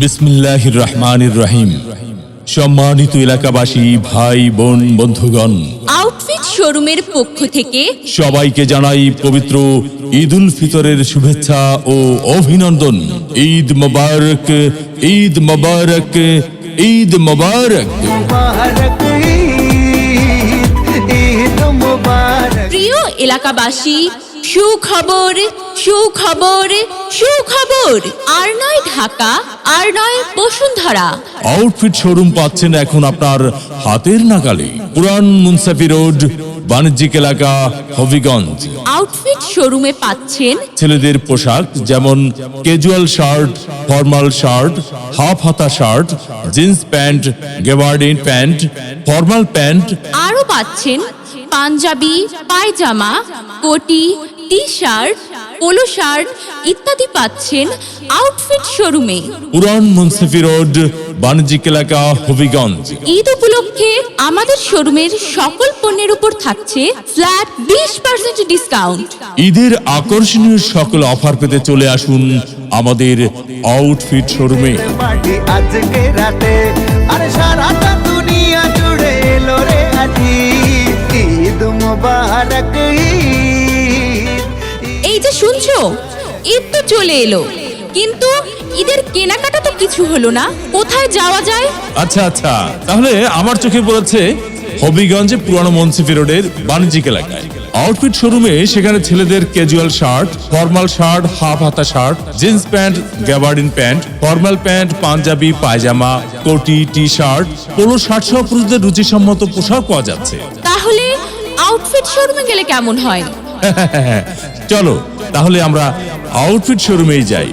বিসমিল্লাহির রহমানির রহিম। সম্মানিত এলাকাবাসী ভাই বোন বন্ধুগণ। আউটফিট শোরুমের পক্ষ থেকে সবাইকে জানাই পবিত্র ঈদ উল ফিতরের শুভেচ্ছা ও অভিনন্দন। ঈদ মোবারক ঈদ মোবারক ঈদ মুবারক। প্রিয় এলাকাবাসী সুখবর সুখবর সুখবর। আর নয় ঢাকা আর নয় বসুন্ধরা। আউটফিট শোরুম পাচ্ছেন এখন আপনার হাতের নাগালে। পুরান মুনসাফি রোড বাণিজ্যিক এলাকা হবিগঞ্জ। আউটফিট শোরুমে পাচ্ছেন ছেলেদের পোশাক যেমন casual shirt formal shirt half হাতা shirt jeans pant gabardine pant formal pant আরও পাচ্ছেন পাঞ্জাবি পায়জামা কোটি টি শার্ট পোলো শার্ট ইত্যাদি পাচ্ছেন আউটফিট শোরুমে পুরান মুন্সিফি রোড বাণিজ্যিক এলাকা হবিগঞ্জ। ঈদ উপলক্ষে আমাদের শোরুমের সকল পণ্যের উপর থাকছে ফ্ল্যাট বিশ পার্সেন্ট ডিসকাউন্ট ঈদের আকর্ষণীয় সকল অফার পেতে চলে আসুন আমাদের আউটফিট শোরুমে আজকে রাতে আরে সারাটা মুবারক এই যে শুনছো ঈদ তো চলে এলো কিন্তু ঈদের কেনাকাটা তো কিছু হলো না কোথায় যাওয়া যায়? আচ্ছা আচ্ছা তাহলে আমার চোখে পড়েছে হবিগঞ্জে পুরানো মুন্সিফি রোডের বাণিজ্যিক এলাকায়। আউটফিট শোরুমে সেখানে ছেলেদের casual shirt formal shirt half হাতা shirt jeans pant gabardine pant formal pant panjabi pyjama কোটি টি শার্ট পোলো শার্ট সহ পুরুষদের রুচিসম্মত পোশাক পাওয়া যাচ্ছে। তাহলে আউটফিট শোরুমে গেলে কেমন হয়? চলো তাহলে আমরা আউটফিট শোরুমেই যাই।